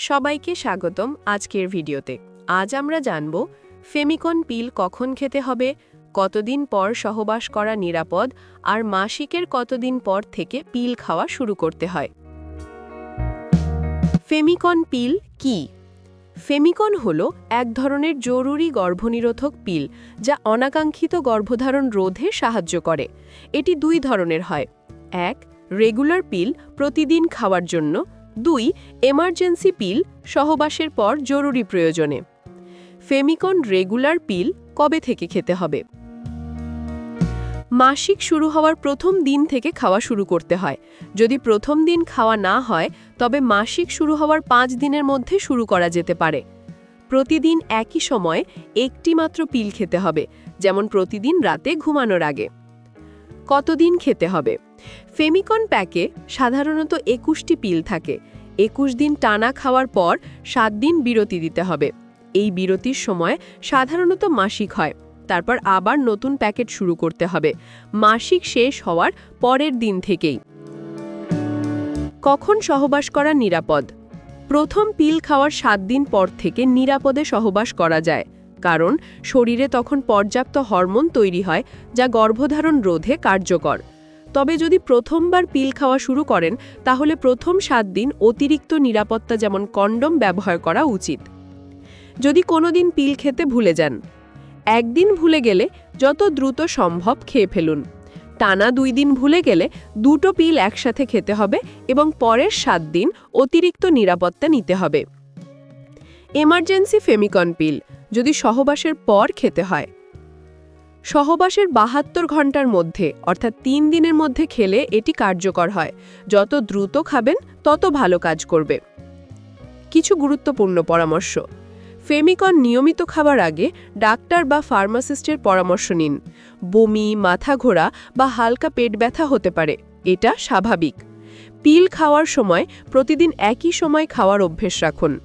সবাইকে স্বাগতম আজকের ভিডিওতে। আজ আমরা জানব, ফেমিকন পিল কখন খেতে হবে, কতদিন পর সহবাস করা নিরাপদ, আর মাসিকের কতদিন পর থেকে পিল খাওয়া শুরু করতে হয়। ফেমিকন পিল কি? ফেমিকন হল এক ধরনের জরুরি গর্ভনিরোধক পিল, যা অনাকাঙ্ক্ষিত গর্ভধারণ রোধে সাহায্য করে। এটি দুই ধরনের হয়। এক, রেগুলার পিল প্রতিদিন খাওয়ার জন্য দুই এমার্জেন্সি পিল সহবাসের পর জরুরি প্রয়োজনে। ফেমিকন রেগুলার পিল কবে থেকে খেতে হবে? মাসিক শুরু হওয়ার প্রথম দিন থেকে খাওয়া শুরু করতে হয়। যদি প্রথম দিন খাওয়া না হয়, তবে মাসিক শুরু হওয়ার পাঁচ দিনের মধ্যে শুরু করা যেতে পারে। প্রতিদিন একই সময় একটি মাত্র পিল খেতে হবে, যেমন প্রতিদিন রাতে ঘুমানোর আগে। কতদিন খেতে হবে? ফেমিকন প্যাকে সাধারণত একুশটি পিল থাকে। একুশ দিন টানা খাওয়ার পর সাত দিন বিরতি দিতে হবে। এই বিরতির সময় সাধারণত মাসিক হয়। তারপর আবার নতুন প্যাকেট শুরু করতে হবে। মাসিক শেষ হওয়ার পরের দিন থেকেই। কখন সহবাস করা নিরাপদ? প্রথম পিল খাওয়ার সাত দিন পর থেকে নিরাপদে সহবাস করা যায়। কারণ শরীরে তখন পর্যাপ্ত হরমোন তৈরি হয়, যা গর্ভধারণ রোধে কার্যকর। তবে যদি প্রথমবার পিল খাওয়া শুরু করেন, তাহলে প্রথম সাত দিন অতিরিক্ত নিরাপত্তা যেমন কন্ডম ব্যবহার করা উচিত। যদি কোনোদিন পিল খেতে ভুলে যান, একদিন ভুলে গেলে যত দ্রুত সম্ভব খেয়ে ফেলুন। টানা দুই দিন ভুলে গেলে দুটো পিল একসাথে খেতে হবে এবং পরের সাত দিন অতিরিক্ত নিরাপত্তা নিতে হবে। এমার্জেন্সি ফেমিকন পিল যদি সহবাসের পর খেতে হয়। সহবাসের বাহাত্তর ঘণ্টার মধ্যে, অর্থাৎ তিন দিনের মধ্যে খেলে এটি কার্যকর হয়। যত দ্রুত খাবেন, তত ভালো কাজ করবে। কিছু গুরুত্বপূর্ণ পরামর্শ। ফেমিকন নিয়মিত খাবার আগে ডাক্তার বা ফার্মাসিস্টের পরামর্শ নিন। বমি, মাথা ঘোরা বা হালকা পেট ব্যথা হতে পারে, এটা স্বাভাবিক। পিল খাওয়ার সময়, প্রতিদিন একই সময় খাওয়ার অভ্যেস রাখুন।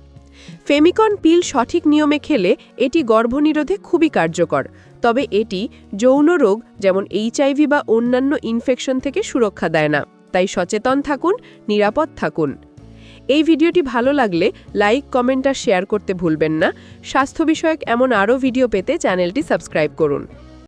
ফেমিকন পিল সঠিক নিয়মে খেলে এটি গর্ভনিরোধে খুবই কার্যকর, তবে এটি যৌন রোগ যেমন এইচআইভি বা অন্যান্য ইনফেকশন থেকে সুরক্ষা দেয় না, তাই সচেতন থাকুন, নিরাপদ থাকুন। এই ভিডিওটি ভালো লাগলে লাইক, কমেন্ট আর শেয়ার করতে ভুলবেন না। স্বাস্থ্য বিষয়ক এমন আরও ভিডিও পেতে চ্যানেলটি সাবস্ক্রাইব করুন।